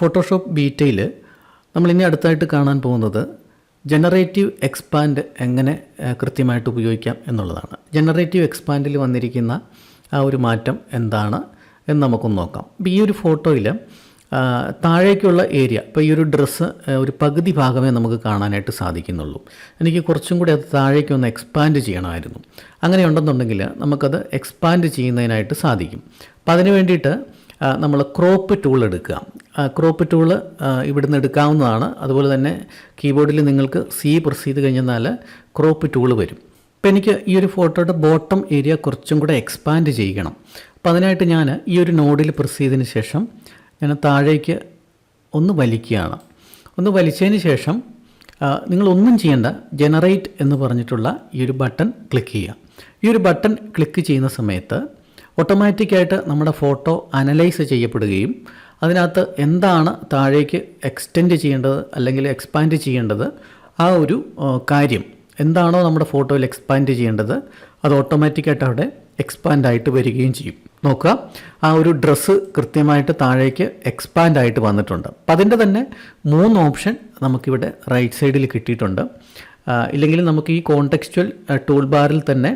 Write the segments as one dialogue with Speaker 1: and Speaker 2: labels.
Speaker 1: Photoshop ബീറ്റയിൽ നമ്മളിനി അടുത്തായിട്ട് കാണാൻ പോകുന്നത് ജനറേറ്റീവ് എക്സ്പാൻഡ് എങ്ങനെ കൃത്യമായിട്ട് ഉപയോഗിക്കാം എന്നുള്ളതാണ്. ജനറേറ്റീവ് എക്സ്പാൻഡിൽ വന്നിരിക്കുന്ന ആ ഒരു മാറ്റം എന്താണ് എന്ന് നമുക്കൊന്ന് നോക്കാം. അപ്പോൾ ഈ ഒരു ഫോട്ടോയിൽ താഴേക്കുള്ള ഏരിയ ഇപ്പോൾ ഈ ഒരു ഡ്രസ്സ് ഒരു പകുതി ഭാഗമേ നമുക്ക് കാണാനായിട്ട് സാധിക്കുന്നുള്ളൂ. എനിക്ക് കുറച്ചും കൂടി അത് താഴേക്ക് ഒന്ന് എക്സ്പാൻഡ് ചെയ്യണമായിരുന്നു. അങ്ങനെ ഉണ്ടെന്നുണ്ടെങ്കിൽ നമുക്കത് എക്സ്പാൻഡ് ചെയ്യുന്നതിനായിട്ട് സാധിക്കും. അപ്പോൾ അതിന് വേണ്ടിയിട്ട് നമ്മൾ ക്രോപ്പ് ടൂൾ എടുക്കുക. ക്രോപ്പ് ടൂൾ ഇവിടുന്ന് എടുക്കാവുന്നതാണ്. അതുപോലെ തന്നെ കീബോർഡിൽ നിങ്ങൾക്ക് സി പ്രസ് ചെയ്ത് കഴിഞ്ഞാൽ ക്രോപ്പ് ടൂൾ വരും. അപ്പോൾ എനിക്ക് ഈ ഒരു ഫോട്ടോയുടെ ബോട്ടം ഏരിയ കുറച്ചും കൂടെ എക്സ്പാൻഡ് ചെയ്യണം. അപ്പോൾ അതിനായിട്ട് ഞാൻ ഈ ഒരു നോഡിൽ പ്രസ് ചെയ്തതിന് ശേഷം ഞാൻ താഴേക്ക് ഒന്ന് വലിക്കുകയാണ്. ഒന്ന് വലിച്ചതിന് ശേഷം നിങ്ങളൊന്നും ചെയ്യേണ്ട ജനറേറ്റ് എന്ന് പറഞ്ഞിട്ടുള്ള ഈ ഒരു ബട്ടൺ ക്ലിക്ക് ചെയ്യുക. ഈ ഒരു ബട്ടൺ ക്ലിക്ക് ചെയ്യുന്ന സമയത്ത് ഓട്ടോമാറ്റിക്കായിട്ട് നമ്മുടെ ഫോട്ടോ അനലൈസ് ചെയ്യപ്പെടുകയും അതിനകത്ത് എന്താണ് താഴേക്ക് എക്സ്റ്റെൻഡ് ചെയ്യേണ്ടത് അല്ലെങ്കിൽ എക്സ്പാൻഡ് ചെയ്യേണ്ടത് ആ ഒരു കാര്യം. എന്താണോ നമ്മുടെ ഫോട്ടോയിൽ എക്സ്പാൻഡ് ചെയ്യേണ്ടത് അത് ഓട്ടോമാറ്റിക്കായിട്ട് അവിടെ എക്സ്പാൻഡ് ആയിട്ട് വരികയും ചെയ്യും. നോക്കുക ആ ഒരു ഡ്രസ്സ് കൃത്യമായിട്ട് താഴേക്ക് എക്സ്പാൻഡ് ആയിട്ട് വന്നിട്ടുണ്ട്. അപ്പം അതിന്റെ തന്നെ മൂന്ന് ഓപ്ഷൻ നമുക്കിവിടെ റൈറ്റ് സൈഡിൽ കിട്ടിയിട്ടുണ്ട്. ഇല്ലെങ്കിൽ നമുക്ക് ഈ കോണ്ടെക്സ്ച്വൽ ടൂൾ ബാറിൽ തന്നെ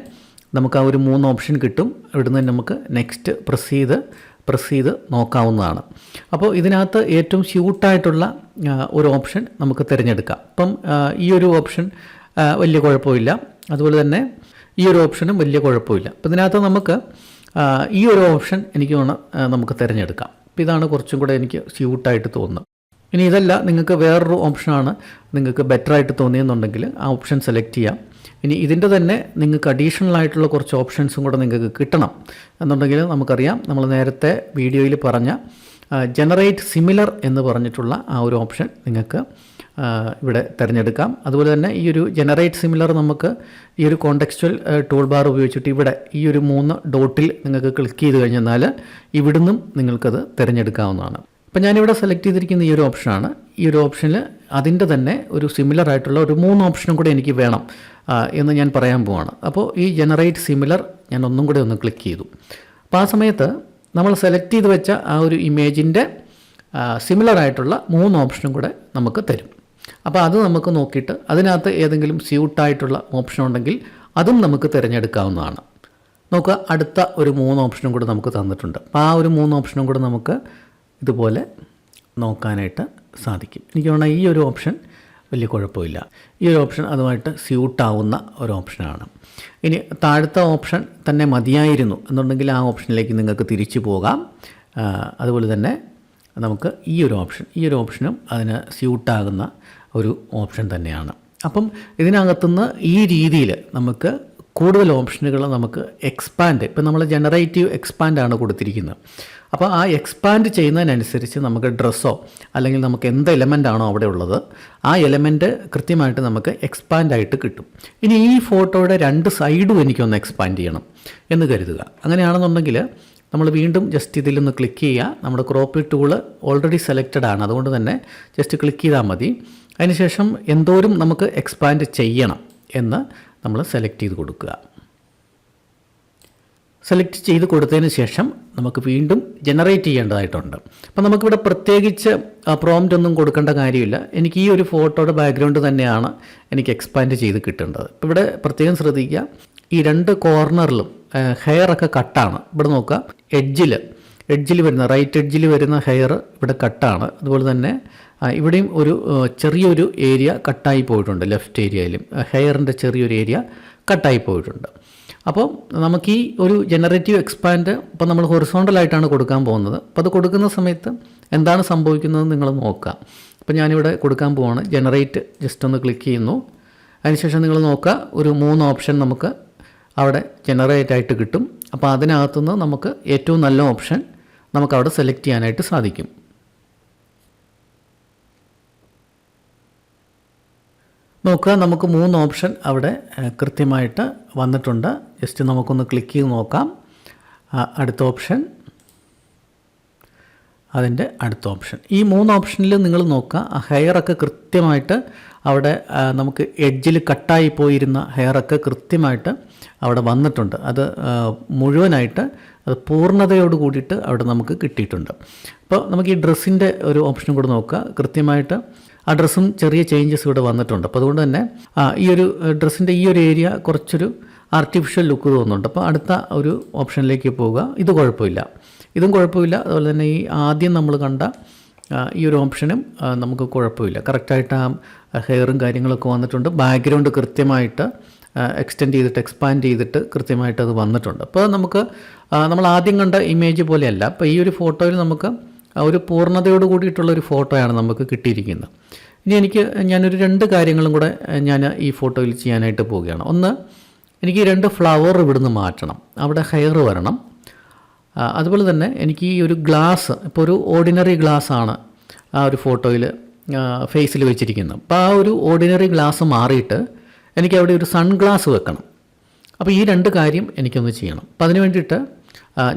Speaker 1: നമുക്ക് ആ ഒരു മൂന്ന് ഓപ്ഷൻ കിട്ടും. ഇവിടുന്ന് നമുക്ക് നെക്സ്റ്റ് പ്രസ് ചെയ്ത് പ്രസ് ചെയ്ത് നോക്കാവുന്നതാണ്. അപ്പോൾ ഇതിനകത്ത് ഏറ്റവും സ്യൂട്ടായിട്ടുള്ള ഒരു ഓപ്ഷൻ നമുക്ക് തിരഞ്ഞെടുക്കാം. അപ്പം ഈ ഒരു ഓപ്ഷൻ വലിയ കുഴപ്പമില്ല. അതുപോലെ തന്നെ ഈ ഒരു ഓപ്ഷനും വലിയ കുഴപ്പമില്ല. അപ്പം ഇതിനകത്ത് നമുക്ക് ഈ ഒരു ഓപ്ഷൻ എനിക്ക് വേണം നമുക്ക് തിരഞ്ഞെടുക്കാം. അപ്പോൾ ഇതാണ് കുറച്ചും കൂടെ എനിക്ക് സ്യൂട്ടായിട്ട് തോന്നുന്നത്. ഇനി ഇതല്ല നിങ്ങൾക്ക് വേറൊരു ഓപ്ഷനാണ് നിങ്ങൾക്ക് ബെറ്ററായിട്ട് തോന്നിയെന്നുണ്ടെങ്കിൽ ആ ഓപ്ഷൻ സെലക്ട് ചെയ്യാം. ഇനി ഇതിന്റെ തന്നെ നിങ്ങൾക്ക് അഡീഷണൽ ആയിട്ടുള്ള കുറച്ച് ഓപ്ഷൻസും കൂടെ നിങ്ങൾക്ക് കിട്ടണം. എന്നുണ്ടെങ്കിൽ നമുക്കറിയാം നമ്മൾ നേരത്തെ വീഡിയോയിൽ പറഞ്ഞ ജനറേറ്റ് സിമിലർ എന്ന് പറഞ്ഞിട്ടുള്ള ആ ഒരു ഓപ്ഷൻ നിങ്ങൾക്ക് ഇവിടെ തിരഞ്ഞെടുക്കാം. അതുപോലെ തന്നെ ഈ ഒരു ജനറേറ്റ് സിമിലർ നമുക്ക് ഈ ഒരു കോണ്ടെക്സ്ച്വൽ ടൂൾ ബാർ ഉപയോഗിച്ചിട്ട് ഇവിടെ ഈ ഒരു മൂന്ന് ഡോട്ടിൽ നിങ്ങൾക്ക് ക്ലിക്ക് ചെയ്ത് കഴിഞ്ഞാൽ ഇവിടുന്നും നിങ്ങൾക്കത് തിരഞ്ഞെടുക്കാവുന്നതാണ്. അപ്പോൾ ഞാനിവിടെ സെലക്ട് ചെയ്തിരിക്കുന്ന ഈ ഒരു ഓപ്ഷനാണ് ഈ ഒരു ഓപ്ഷനിൽ അതിന്റെ തന്നെ ഒരു സിമിലർ ആയിട്ടുള്ള ഒരു മൂന്ന് ഓപ്ഷനും കൂടെ എനിക്ക് വേണം എന്ന് ഞാൻ പറയാൻ പോവാണ്. അപ്പോൾ ഈ ജനറേറ്റ് സിമിലർ ഞാൻ ഒന്നും കൂടെ ഒന്ന് ക്ലിക്ക് ചെയ്തു. അപ്പോൾ ആ സമയത്ത് നമ്മൾ സെലക്ട് ചെയ്ത് വെച്ച ആ ഒരു ഇമേജിന്റെ സിമിലർ ആയിട്ടുള്ള മൂന്ന് ഓപ്ഷനും കൂടെ നമുക്ക് തരും. അപ്പോൾ അത് നമുക്ക് നോക്കിയിട്ട് അതിനകത്ത് ഏതെങ്കിലും സ്യൂട്ടായിട്ടുള്ള ഓപ്ഷൻ ഉണ്ടെങ്കിൽ അതും നമുക്ക് തിരഞ്ഞെടുക്കാവുന്നതാണ്. നോക്കുക അടുത്ത ഒരു മൂന്ന് ഓപ്ഷനും കൂടെ നമുക്ക് തന്നിട്ടുണ്ട്. അപ്പോൾ ആ ഒരു മൂന്ന് ഓപ്ഷനും കൂടെ നമുക്ക് ഇതുപോലെ നോക്കാനായിട്ട് സാധിക്കും. എനിക്ക് തോന്നുന്ന ഈ ഒരു ഓപ്ഷൻ വലിയ കുഴപ്പമില്ല. ഈ ഒരു ഓപ്ഷൻ അതുമായിട്ട് സ്യൂട്ടാവുന്ന ഒരു ഓപ്ഷനാണ്. ഇനി താഴത്തെ ഓപ്ഷൻ തന്നെ മതിയായിരുന്നു എന്നുണ്ടെങ്കിൽ ആ ഓപ്ഷനിലേക്ക് നിങ്ങൾക്ക് തിരിച്ചു പോകാം. അതുപോലെ തന്നെ നമുക്ക് ഈ ഒരു ഓപ്ഷൻ ഈ ഒരു ഓപ്ഷനും അതിന് സ്യൂട്ടാകുന്ന ഒരു ഓപ്ഷൻ തന്നെയാണ്. അപ്പം ഇതിനകത്തുനിന്ന് ഈ രീതിയിൽ നമുക്ക് കൂടുതൽ ഓപ്ഷനുകൾ നമുക്ക് എക്സ്പാൻഡ് ഇപ്പം നമ്മൾ ജനറേറ്റീവ് എക്സ്പാൻഡ് ആണ് കൊടുത്തിരിക്കുന്നത്. അപ്പോൾ ആ എക്സ്പാൻഡ് ചെയ്യുന്നതിനനുസരിച്ച് നമുക്ക് ഡ്രസ്സോ അല്ലെങ്കിൽ നമുക്ക് എന്ത് എലമെന്റ് ആണോ അവിടെ ഉള്ളത് ആ എലമെന്റ് കൃത്യമായിട്ട് നമുക്ക് എക്സ്പാൻഡ് ആയിട്ട് കിട്ടും. ഇനി ഈ ഫോട്ടോയുടെ രണ്ട് സൈഡും എനിക്കൊന്ന് എക്സ്പാൻഡ് ചെയ്യണം എന്ന് കരുതുക. അങ്ങനെയാണെന്നുണ്ടെങ്കിൽ നമ്മൾ വീണ്ടും ജസ്റ്റ് ഇതിലൊന്ന് ക്ലിക്ക് ചെയ്യുക. നമ്മുടെ ക്രോപ്പ് ടൂൾ ഓൾറെഡി സെലക്റ്റഡ് ആണ്. അതുകൊണ്ട് തന്നെ ജസ്റ്റ് ക്ലിക്ക് ചെയ്താൽ മതി. അതിനുശേഷം എന്തോരം നമുക്ക് എക്സ്പാൻഡ് ചെയ്യണം എന്ന് നമ്മൾ സെലക്ട് ചെയ്ത് കൊടുക്കുക. സെലക്ട് ചെയ്ത് കൊടുത്തതിന് ശേഷം നമുക്ക് വീണ്ടും ജനറേറ്റ് ചെയ്യേണ്ടതായിട്ടുണ്ട്. അപ്പോൾ നമുക്കിവിടെ പ്രത്യേകിച്ച് പ്രോംറ്റ് ഒന്നും കൊടുക്കേണ്ട കാര്യമില്ല. എനിക്ക് ഈ ഒരു ഫോട്ടോയുടെ ബാക്ക്ഗ്രൗണ്ട് തന്നെയാണ് എനിക്ക് എക്സ്പാൻഡ് ചെയ്ത് കിട്ടേണ്ടത്. ഇപ്പോൾ ഇവിടെ പ്രത്യേകം ശ്രദ്ധിക്കുക. ഈ രണ്ട് കോർണറിലും ഹെയർ ഒക്കെ കട്ടാണ് ഇവിടെ നോക്കുക. എഡ്ജിൽ എഡ്ജിൽ വരുന്ന റൈറ്റ് എഡ്ജിൽ വരുന്ന ഹെയർ ഇവിടെ കട്ടാണ്. അതുപോലെ തന്നെ ഇവിടെയും ഒരു ചെറിയൊരു ഏരിയ കട്ടായി പോയിട്ടുണ്ട് ലെഫ്റ്റ് ഏരിയയിലും. ഹെയറിന്റെ ചെറിയൊരു ഏരിയ കട്ടായി പോയിട്ടുണ്ട്. അപ്പോൾ നമുക്ക് ഈ ഒരു ജനറേറ്റീവ് എക്സ്പാൻഡ് ഇപ്പോൾ നമ്മൾ ഹൊറിസോണ്ടലായിട്ടാണ് കൊടുക്കാൻ പോകുന്നത്. അപ്പോൾ അത് കൊടുക്കുന്ന സമയത്ത് എന്താണ് സംഭവിക്കുന്നത് നിങ്ങൾ നോക്കുക. അപ്പോൾ ഞാനിവിടെ കൊടുക്കാൻ പോവാണ്. ജനറേറ്റ് ജസ്റ്റ് ഒന്ന് ക്ലിക്ക് ചെയ്യുന്നു. അതിനുശേഷം നിങ്ങൾ നോക്കുക ഒരു മൂന്ന് ഓപ്ഷൻ നമുക്ക് അവിടെ ജനറേറ്റ് ആയിട്ട് കിട്ടും. അപ്പോൾ അതിനകത്തുനിന്ന് നമുക്ക് ഏറ്റവും നല്ല ഓപ്ഷൻ നമുക്ക് അവിടെ സെലക്ട് ചെയ്യാനായിട്ട് സാധിക്കും. നോക്കുക നമുക്ക് മൂന്ന് ഓപ്ഷൻ അവിടെ കൃത്യമായിട്ട് വന്നിട്ടുണ്ട്. ജസ്റ്റ് നമുക്കൊന്ന് ക്ലിക്ക് ചെയ്ത് നോക്കാം. അടുത്ത ഓപ്ഷൻ അതിന്റെ അടുത്ത ഓപ്ഷൻ ഈ മൂന്ന് ഓപ്ഷനിൽ നിങ്ങൾ നോക്കുക ഹെയറൊക്കെ കൃത്യമായിട്ട് അവിടെ നമുക്ക് എഡ്ജിൽ കട്ടായി പോയിരുന്ന ഹെയറൊക്കെ കൃത്യമായിട്ട് അവിടെ വന്നിട്ടുണ്ട്. അത് മുഴുവനായിട്ട് അത് പൂർണതയോട് കൂടിയിട്ട് അവിടെ നമുക്ക് കിട്ടിയിട്ടുണ്ട്. അപ്പോൾ നമുക്ക് ഈ ഡ്രസ്സിന്റെ ഒരു ഓപ്ഷനും കൂടെ നോക്കുക കൃത്യമായിട്ട് ആ ഡ്രസ്സും ചെറിയ ചേഞ്ചസ് ഇവിടെ വന്നിട്ടുണ്ട്. അപ്പോൾ അതുകൊണ്ട് തന്നെ ഈ ഒരു ഡ്രസ്സിന്റെ ഈ ഒരു ഏരിയ കുറച്ചൊരു ആർട്ടിഫിഷ്യൽ ലുക്ക് തോന്നുന്നുണ്ട്. അപ്പോൾ അടുത്ത ഒരു ഓപ്ഷനിലേക്ക് പോവുക. ഇത് കുഴപ്പമില്ല. ഇതും കുഴപ്പമില്ല. അതുപോലെ തന്നെ ഈ ആദ്യം നമ്മൾ കണ്ട ഈ ഒരു ഓപ്ഷനും നമുക്ക് കുഴപ്പമില്ല. കറക്റ്റായിട്ട് ആ ഹെയറും കാര്യങ്ങളൊക്കെ വന്നിട്ടുണ്ട്. ബാക്ക്ഗ്രൗണ്ട് കൃത്യമായിട്ട് എക്സ്റ്റെൻഡ് ചെയ്തിട്ട് എക്സ്പാൻഡ് ചെയ്തിട്ട് കൃത്യമായിട്ട് അത് വന്നിട്ടുണ്ട്. അപ്പോൾ നമുക്ക് നമ്മൾ ആദ്യം കണ്ട ഇമേജ് പോലെയല്ല. അപ്പോൾ ഈ ഒരു ഫോട്ടോയിൽ നമുക്ക് ഒരു പൂർണതയോട് കൂടിയിട്ടുള്ള ഒരു ഫോട്ടോയാണ് നമുക്ക് കിട്ടിയിരിക്കുന്നത്. ഇനി എനിക്ക് ഞാനൊരു രണ്ട് കാര്യങ്ങളും കൂടെ ഞാൻ ഈ ഫോട്ടോയിൽ ചെയ്യാനായിട്ട് പോവുകയാണ്. ഒന്ന് എനിക്ക് രണ്ട് ഫ്ലവർ ഇവിടുന്ന് മാറ്റണം. അവിടെ ഹെയർ വരണം. അതുപോലെ തന്നെ എനിക്ക് ഈ ഒരു ഗ്ലാസ് ഇപ്പോൾ ഒരു ഓർഡിനറി ഗ്ലാസ് ആണ് ആ ഒരു ഫോട്ടോയിൽ ഫേസിൽ വെച്ചിരിക്കുന്നത്. അപ്പോൾ ആ ഒരു ഓർഡിനറി ഗ്ലാസ് മാറിയിട്ട് എനിക്ക് അവിടെ ഒരു സൺഗ്ലാസ് വെക്കണം. അപ്പോൾ ഈ രണ്ട് കാര്യം എനിക്കൊന്ന് ചെയ്യണം. അപ്പോൾ അതിന് വേണ്ടിയിട്ട്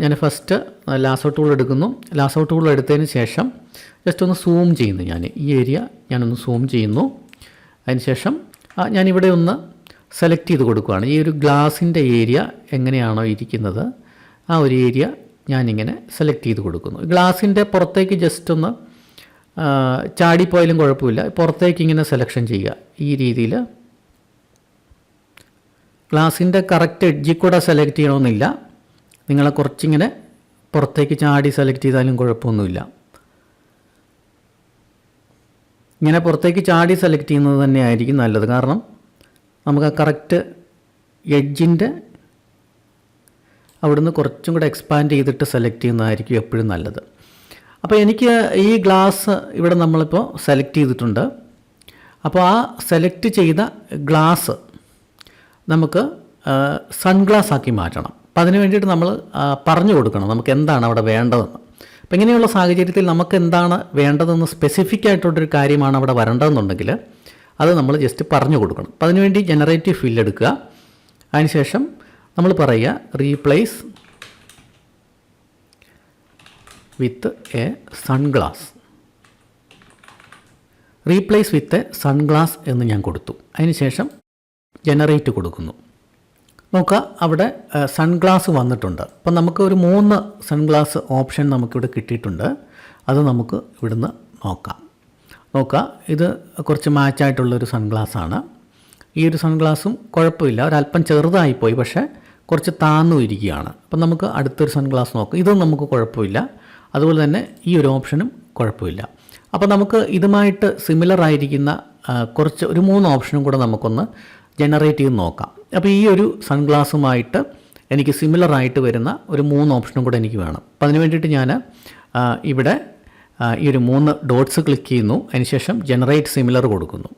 Speaker 1: ഞാൻ ഫസ്റ്റ് ലാസോ ടൂൾ എടുക്കുന്നു. ലാസോ ടൂൾ എടുത്തതിന് ശേഷം ജസ്റ്റ് ഒന്ന് സൂം ചെയ്യുന്നു ഞാൻ ഈ ഏരിയ ഞാനൊന്ന് സൂം ചെയ്യുന്നു. അതിന് ശേഷം ഞാനിവിടെ ഒന്ന് സെലക്ട് ചെയ്ത് കൊടുക്കുകയാണ് ഈ ഒരു ഗ്ലാസിന്റെ ഏരിയ എങ്ങനെയാണോ ഇരിക്കുന്നത് ആ ഒരു ഏരിയ ഞാനിങ്ങനെ സെലക്ട് ചെയ്ത് കൊടുക്കുന്നു. ഗ്ലാസിന്റെ പുറത്തേക്ക് ജസ്റ്റ് ഒന്ന് ചാടിപ്പോയാലും കുഴപ്പമില്ല. പുറത്തേക്ക് ഇങ്ങനെ സെലക്ഷൻ ചെയ്യുക. ഈ രീതിയിൽ ഗ്ലാസിന്റെ കറക്റ്റ് എഡ്ജിൽ കൂടെ സെലക്ട് ചെയ്യണമെന്നില്ല. നിങ്ങളെ കുറച്ചിങ്ങനെ പുറത്തേക്ക് ചാടി സെലക്ട് ചെയ്താലും കുഴപ്പമൊന്നുമില്ല. ഇങ്ങനെ പുറത്തേക്ക് ചാടി സെലക്ട് ചെയ്യുന്നത് തന്നെയായിരിക്കും നല്ലത്. കാരണം നമുക്ക് ആ കറക്റ്റ് എഡ്ജിന്റെ അവിടുന്ന് കുറച്ചും കൂടെ എക്സ്പാൻഡ് ചെയ്തിട്ട് സെലക്ട് ചെയ്യുന്നതായിരിക്കും എപ്പോഴും നല്ലത്. അപ്പോൾ എനിക്ക് ഈ ഗ്ലാസ് ഇവിടെ നമ്മളിപ്പോൾ സെലക്ട് ചെയ്തിട്ടുണ്ട്. അപ്പോൾ ആ സെലക്ട് ചെയ്ത ഗ്ലാസ് നമുക്ക് സൺഗ്ലാസ് ആക്കി മാറ്റണം. അപ്പം അതിന് വേണ്ടിയിട്ട് നമ്മൾ പറഞ്ഞു കൊടുക്കണം നമുക്ക് എന്താണ് അവിടെ വേണ്ടതെന്ന്. അപ്പം ഇങ്ങനെയുള്ള സാഹചര്യത്തിൽ നമുക്ക് എന്താണ് വേണ്ടതെന്ന് സ്പെസിഫിക് ആയിട്ടുള്ളൊരു കാര്യമാണ് അവിടെ വരേണ്ടതെന്നുണ്ടെങ്കിൽ അത് നമ്മൾ ജസ്റ്റ് പറഞ്ഞു കൊടുക്കണം. അപ്പം അതിനുവേണ്ടി ജനറേറ്റീവ് ഫിൽ എടുക്കുക. അതിനുശേഷം നമ്മൾ പറയുക replace with a sunglass replace with a sunglass എന്ന് ഞാൻ കൊടുത്തു. അതിനുശേഷം ജനറേറ്റ് കൊടുക്കുന്നു. നോക്കുക അവിടെ സൺഗ്ലാസ് വന്നിട്ടുണ്ട്. അപ്പം നമുക്ക് ഒരു മൂന്ന് സൺഗ്ലാസ് ഓപ്ഷൻ നമുക്കിവിടെ കിട്ടിയിട്ടുണ്ട്. അത് നമുക്ക് ഇവിടുന്ന് നോക്കാം. നോക്കുക ഇത് കുറച്ച് മാച്ചായിട്ടുള്ളൊരു സൺഗ്ലാസ് ആണ് ഈ ഒരു സൺഗ്ലാസും കുഴപ്പമില്ല. ഒരല്പം ചെറുതായിപ്പോയി പക്ഷേ കുറച്ച് താന്നു ഇരിക്കുകയാണ്. അപ്പം നമുക്ക് അടുത്തൊരു സൺഗ്ലാസ് നോക്കാം. ഇതും നമുക്ക് കുഴപ്പമില്ല. അതുപോലെ തന്നെ ഈ ഒരു ഓപ്ഷനും കുഴപ്പമില്ല. അപ്പോൾ നമുക്ക് ഇതുമായിട്ട് സിമിലർ ആയിരിക്കുന്ന കുറച്ച് ഒരു മൂന്ന് ഓപ്ഷനും കൂടെ നമുക്കൊന്ന് ജനറേറ്റ് ചെയ്ത് നോക്കാം. അപ്പോൾ ഈ ഒരു സൺഗ്ലാസുമായിട്ട് എനിക്ക് സിമിലർ ആയിട്ട് വരുന്ന ഒരു മൂന്ന് ഓപ്ഷനും കൂടെ എനിക്ക് വേണം. അപ്പം അതിന് വേണ്ടിയിട്ട് ഞാൻ ഇവിടെ ഈ ഒരു മൂന്ന് ഡോട്ട്സ് ക്ലിക്ക് ചെയ്യുന്നു. അതിനുശേഷം ജനറേറ്റ് സിമിലർ കൊടുക്കുന്നു.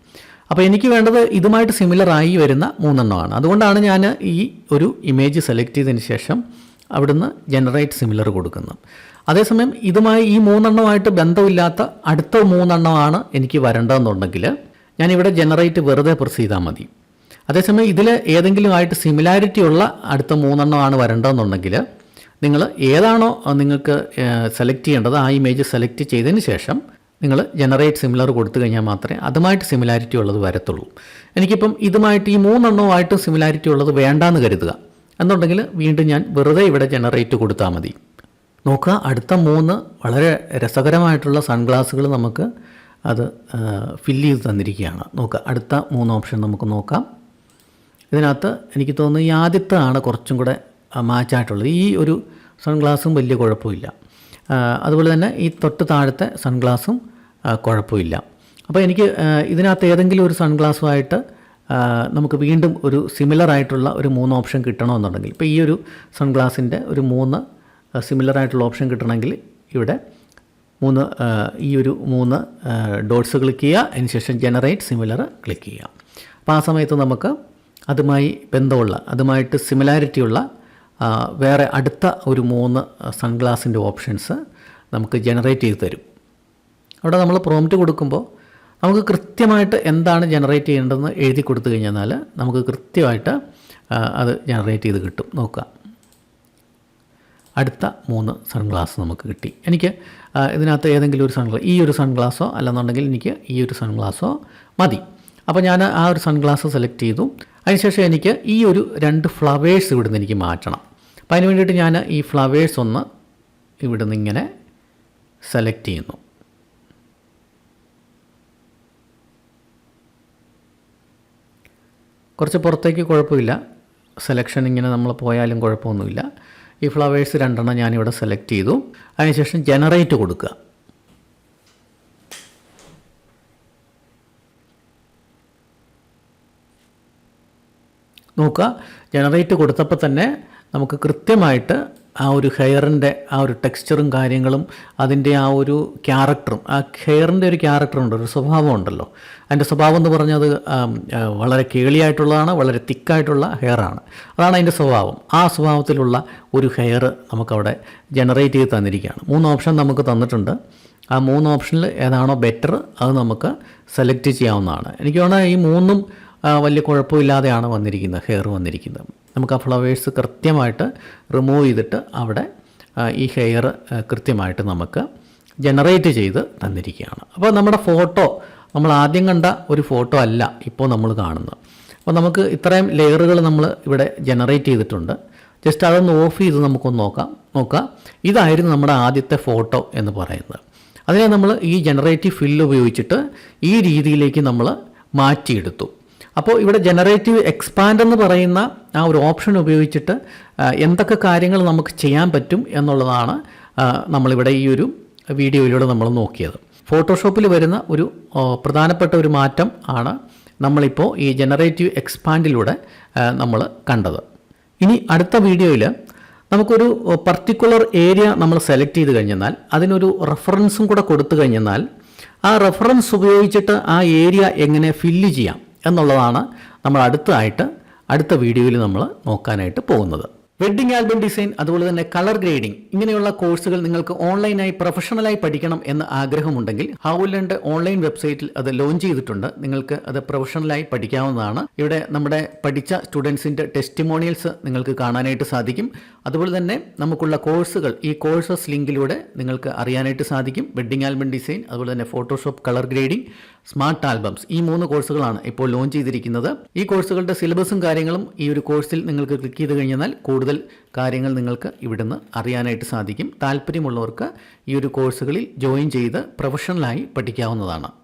Speaker 1: അപ്പോൾ എനിക്ക് വേണ്ടത് ഇതുമായിട്ട് സിമിലർ ആയി വരുന്ന മൂന്നെണ്ണമാണ്. അതുകൊണ്ടാണ് ഞാൻ ഈ ഒരു ഇമേജ് സെലക്ട് ചെയ്തതിന് ശേഷം അവിടുന്ന് ജനറേറ്റ് സിമിലർ കൊടുക്കുന്നത്. അതേസമയം ഇതുമായി ഈ മൂന്നെണ്ണമായിട്ട് ബന്ധമില്ലാത്ത അടുത്ത മൂന്നെണ്ണമാണ് എനിക്ക് വരേണ്ടതെന്നുണ്ടെങ്കിൽ ഞാനിവിടെ ജനറേറ്റ് വെറുതെ പ്രസ് ചെയ്താൽ മതി. അതേസമയം ഇതിൽ ഏതെങ്കിലും ആയിട്ട് സിമിലാരിറ്റി ഉള്ള അടുത്ത മൂന്നെണ്ണമാണ് വരേണ്ടതെന്നുണ്ടെങ്കിൽ നിങ്ങൾ ഏതാണോ നിങ്ങൾക്ക് സെലക്ട് ചെയ്യേണ്ടത് ആ ഇമേജ് സെലക്ട് ചെയ്തതിന് ശേഷം നിങ്ങൾ ജനറേറ്റ് സിമിലർ കൊടുത്തു കഴിഞ്ഞാൽ മാത്രമേ അതുമായിട്ട് സിമിലാരിറ്റി ഉള്ളത് വരത്തുള്ളൂ. എനിക്കിപ്പം ഇതുമായിട്ട് ഈ മൂന്നെണ്ണവുമായിട്ട് സിമിലാരിറ്റി ഉള്ളത് വേണ്ടാന്ന് കരുതുക. എന്നുണ്ടെങ്കിൽ വീണ്ടും ഞാൻ വെറുതെ ഇവിടെ ജനറേറ്റ് കൊടുത്താൽ മതി. നോക്കുക അടുത്ത മൂന്ന് വളരെ രസകരമായിട്ടുള്ള സൺഗ്ലാസ്സുകൾ നമുക്ക് അത് ഫില്ല് ചെയ്ത് തന്നിരിക്കുകയാണ്. നോക്കുക അടുത്ത മൂന്ന് ഓപ്ഷൻ നമുക്ക് നോക്കാം. ഇതിനകത്ത് എനിക്ക് തോന്നുന്നു ഈ ആദ്യത്തെ ആണ് കുറച്ചും കൂടെ മാച്ചായിട്ടുള്ളത്. ഈ ഒരു സൺഗ്ലാസും വലിയ കുഴപ്പമില്ല. അതുപോലെ തന്നെ ഈ തൊട്ട് താഴത്തെ സൺഗ്ലാസും കുഴപ്പമില്ല. അപ്പോൾ എനിക്ക് ഇതിനകത്ത് ഏതെങ്കിലും ഒരു സൺഗ്ലാസുമായിട്ട് നമുക്ക് വീണ്ടും ഒരു സിമിലർ ആയിട്ടുള്ള ഒരു മൂന്ന് ഓപ്ഷൻ കിട്ടണമെന്നുണ്ടെങ്കിൽ ഇപ്പോൾ ഈ ഒരു സൺഗ്ലാസിന്റെ ഒരു മൂന്ന് സിമിലർ ആയിട്ടുള്ള ഓപ്ഷൻ കിട്ടണമെങ്കിൽ ഇവിടെ മൂന്ന് ഈ ഒരു മൂന്ന് ഡോട്ട്സ് ക്ലിക്ക് ചെയ്യുക. അതിനുശേഷം ജനറേറ്റ് സിമിലർ ക്ലിക്ക് ചെയ്യുക. അപ്പോൾ ആ സമയത്ത് നമുക്ക് അതുമായി ബന്ധമുള്ള അതുമായിട്ട് സിമിലാരിറ്റി ഉള്ള വേറെ അടുത്ത ഒരു മൂന്ന് സൺഗ്ലാസിന്റെ ഓപ്ഷൻസ് നമുക്ക് ജനറേറ്റ് ചെയ്ത് തരും. അവിടെ നമ്മൾ പ്രോംപ്റ്റ് കൊടുക്കുമ്പോൾ നമുക്ക് കൃത്യമായിട്ട് എന്താണ് ജനറേറ്റ് ചെയ്യേണ്ടതെന്ന് എഴുതി കൊടുത്തു കഴിഞ്ഞാൽ നമുക്ക് കൃത്യമായിട്ട് അത് ജനറേറ്റ് ചെയ്ത് കിട്ടും. നോക്കുക. അടുത്ത മൂന്ന് സൺഗ്ലാസ് നമുക്ക് കിട്ടി. എനിക്ക് ഇതിനകത്ത് ഏതെങ്കിലും ഒരു സൺഗ്ലാസ് ഈ ഒരു സൺഗ്ലാസോ അല്ലെന്നുണ്ടെങ്കിൽ എനിക്ക് ഈ ഒരു സൺഗ്ലാസോ മതി. അപ്പോൾ ഞാൻ ആ ഒരു സൺഗ്ലാസ് സെലക്ട് ചെയ്തു. അതിനുശേഷം എനിക്ക് ഈ ഒരു രണ്ട് ഫ്ലവേഴ്സ് ഇവിടുന്ന് എനിക്ക് മാറ്റണം. അപ്പോൾ അതിന് വേണ്ടിയിട്ട് ഞാൻ ഈ ഫ്ലവേഴ്സ് ഒന്ന് ഇവിടെ നിന്ന് ഇങ്ങനെ സെലക്ട് ചെയ്യുന്നു. കുറച്ച് പുറത്തേക്ക് കുഴപ്പമില്ല. സെലക്ഷൻ ഇങ്ങനെ നമ്മൾ പോയാലും കുഴപ്പമൊന്നുമില്ല. ഈ ഫ്ലവേഴ്സ് രണ്ടെണ്ണം ഞാനിവിടെ സെലക്ട് ചെയ്തു. അതിനുശേഷം ജനറേറ്റ് കൊടുക്കുക. നോക്കുക. ജനറേറ്റ് കൊടുത്തപ്പോൾ തന്നെ നമുക്ക് കൃത്യമായിട്ട് ആ ഒരു ഹെയറിന്റെ ആ ഒരു ടെക്സ്ചറും കാര്യങ്ങളും അതിന്റെ ആ ഒരു ക്യാരക്ടറും ആ ഹെയറിന്റെ ഒരു ക്യാരക്ടറുണ്ട് ഒരു സ്വഭാവം ഉണ്ടല്ലോ. അതിന്റെ സ്വഭാവം എന്ന് പറഞ്ഞത് വളരെ കേളിയായിട്ടുള്ളതാണ് വളരെ തിക്കായിട്ടുള്ള ഹെയറാണ് അതാണ് അതിന്റെ സ്വഭാവം. ആ സ്വഭാവത്തിലുള്ള ഒരു ഹെയർ നമുക്കവിടെ ജനറേറ്റ് ചെയ്ത് തന്നിരിക്കുകയാണ്. മൂന്ന് ഓപ്ഷൻ നമുക്ക് തന്നിട്ടുണ്ട്. ആ മൂന്ന് ഓപ്ഷനിൽ ഏതാണോ ബെറ്റർ അത് നമുക്ക് സെലക്ട് ചെയ്യാവുന്നതാണ്. എനിക്ക് തോന്നുന്നത് ഈ മൂന്നും വലിയ കുഴപ്പമില്ലാതെയാണ് വന്നിരിക്കുന്നത് ഹെയർ വന്നിരിക്കുന്നത്. നമുക്ക് ആ ഫ്ലവേഴ്സ് കൃത്യമായിട്ട് റിമൂവ് ചെയ്തിട്ട് അവിടെ ഈ ഹെയർ കൃത്യമായിട്ട് നമുക്ക് ജനറേറ്റ് ചെയ്ത് തന്നിരിക്കുകയാണ്. അപ്പോൾ നമ്മുടെ ഫോട്ടോ നമ്മൾ ആദ്യം കണ്ട ഒരു ഫോട്ടോ അല്ല ഇപ്പോൾ നമ്മൾ കാണുന്നത്. അപ്പോൾ നമുക്ക് ഇത്രയും ലെയറുകൾ നമ്മൾ ഇവിടെ ജനറേറ്റ് ചെയ്തിട്ടുണ്ട്. ജസ്റ്റ് അതൊന്ന് ഓഫ് ചെയ്ത് നമുക്കൊന്ന് നോക്കാം. നോക്കാം ഇതായിരുന്നു നമ്മുടെ ആദ്യത്തെ ഫോട്ടോ എന്ന് പറയുന്നത്. അതിനെ നമ്മൾ ഈ ജനറേറ്റീവ് ഫില്ല് ഉപയോഗിച്ചിട്ട് ഈ രീതിയിലേക്ക് നമ്മൾ മാറ്റിയെടുത്തു. അപ്പോൾ ഇവിടെ ജനറേറ്റീവ് എക്സ്പാൻഡ് എന്ന് പറയുന്ന ആ ഒരു ഓപ്ഷൻ ഉപയോഗിച്ചിട്ട് എന്തൊക്കെ കാര്യങ്ങൾ നമുക്ക് ചെയ്യാൻ പറ്റും എന്നുള്ളതാണ് നമ്മളിവിടെ ഈ ഒരു വീഡിയോയിലൂടെ നമ്മൾ നോക്കിയത്. ഫോട്ടോഷോപ്പിൽ വരുന്ന ഒരു പ്രധാനപ്പെട്ട ഒരു മാറ്റം ആണ് നമ്മളിപ്പോൾ ഈ ജനറേറ്റീവ് എക്സ്പാൻഡിലൂടെ നമ്മൾ കണ്ടത്. ഇനി അടുത്ത വീഡിയോയിൽ നമുക്കൊരു പർട്ടിക്കുലർ ഏരിയ നമ്മൾ സെലക്ട് ചെയ്ത് കഴിഞ്ഞാൽ അതിനൊരു റെഫറൻസും കൂടെ കൊടുത്തു കഴിഞ്ഞാൽ ആ റെഫറൻസ് ഉപയോഗിച്ചിട്ട് ആ ഏരിയ എങ്ങനെ ഫില്ല് ചെയ്യാം എന്നുള്ളതാണ് നമ്മൾ അടുത്തതായിട്ട് അടുത്ത വീഡിയോയിൽ നമ്മൾ നോക്കാനായിട്ട് പോകുന്നത്. വെഡ്ഡിംഗ് ആൽബം ഡിസൈൻ അതുപോലെ തന്നെ കളർ ഗ്രേഡിംഗ് ഇങ്ങനെയുള്ള കോഴ്സുകൾ നിങ്ങൾക്ക് ഓൺലൈനായി പ്രൊഫഷണലായി പഠിക്കണം എന്ന് ആഗ്രഹമുണ്ടെങ്കിൽ ഹൗലൻഡ് ഓൺലൈൻ വെബ്സൈറ്റിൽ അത് ലോഞ്ച് ചെയ്തിട്ടുണ്ട്. നിങ്ങൾക്ക് അത് പ്രൊഫഷണലായി പഠിക്കാവുന്നതാണ്. ഇവിടെ നമ്മുടെ പഠിച്ച സ്റ്റുഡൻസിന്റെ ടെസ്റ്റിമോണിയൽസ് നിങ്ങൾക്ക് കാണാനായിട്ട് സാധിക്കും. അതുപോലെ തന്നെ നമുക്കുള്ള കോഴ്സുകൾ ഈ കോഴ്സസ് ലിങ്കിലൂടെ നിങ്ങൾക്ക് അറിയാനായിട്ട് സാധിക്കും. വെഡ്ഡിംഗ് ആൽബം ഡിസൈൻ അതുപോലെ തന്നെ Photoshop colour grading smart albums ഈ മൂന്ന് കോഴ്സുകളാണ് ഇപ്പോൾ ലോഞ്ച് ചെയ്തിരിക്കുന്നത്. ഈ കോഴ്സുകളുടെ സിലബസും കാര്യങ്ങളും ഈ ഒരു കോഴ്സിൽ നിങ്ങൾക്ക് ക്ലിക്ക് ചെയ്ത് കഴിഞ്ഞാൽ കൂടുതൽ കാര്യങ്ങൾ നിങ്ങൾക്ക് ഇവിടുന്ന് അറിയാനായിട്ട് സാധിക്കും. താല്പര്യമുള്ളവർക്ക് ഈ ഒരു കോഴ്സുകളിൽ ജോയിൻ ചെയ്ത് പ്രൊഫഷണലായി പഠിക്കാവുന്നതാണ്.